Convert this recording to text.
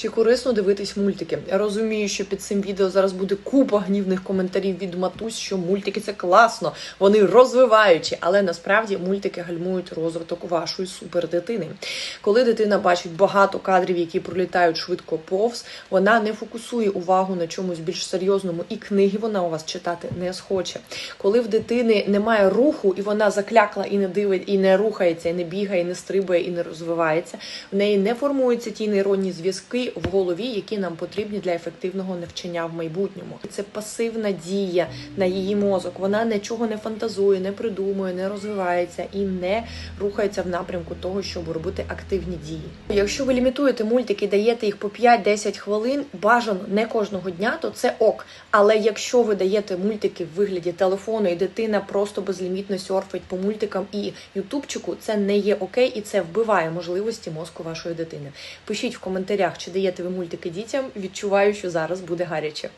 Чи корисно дивитись мультики? Я розумію, що під цим відео зараз буде купа гнівних коментарів від матусь, що мультики це класно, вони розвиваючі, але насправді мультики гальмують розвиток вашої супердитини. Коли дитина бачить багато кадрів, які пролітають швидко повз, вона не фокусує увагу на чомусь більш серйозному, і книги вона у вас читати не схоче. Коли в дитини немає руху, і вона заклякла і не дивить, і не рухається, і не бігає, і не стрибає, і не розвивається, в неї не формуються ті нейронні зв'язки в голові, які нам потрібні для ефективного навчання в майбутньому. Це пасивна дія на її мозок. Вона нічого не фантазує, не придумує, не розвивається і не рухається в напрямку того, щоб робити активні дії. Якщо ви лімітуєте мультики, даєте їх по 5-10 хвилин, бажано не кожного дня, то це ок. Але якщо ви даєте мультики в вигляді телефону, і дитина просто безлімітно сьорфить по мультикам і ютубчику, це не є окей, і це вбиває можливості мозку вашої дитини. Пишіть в коментарях, чи даєте ви мультики дітям. Відчуваю, що зараз буде гаряче.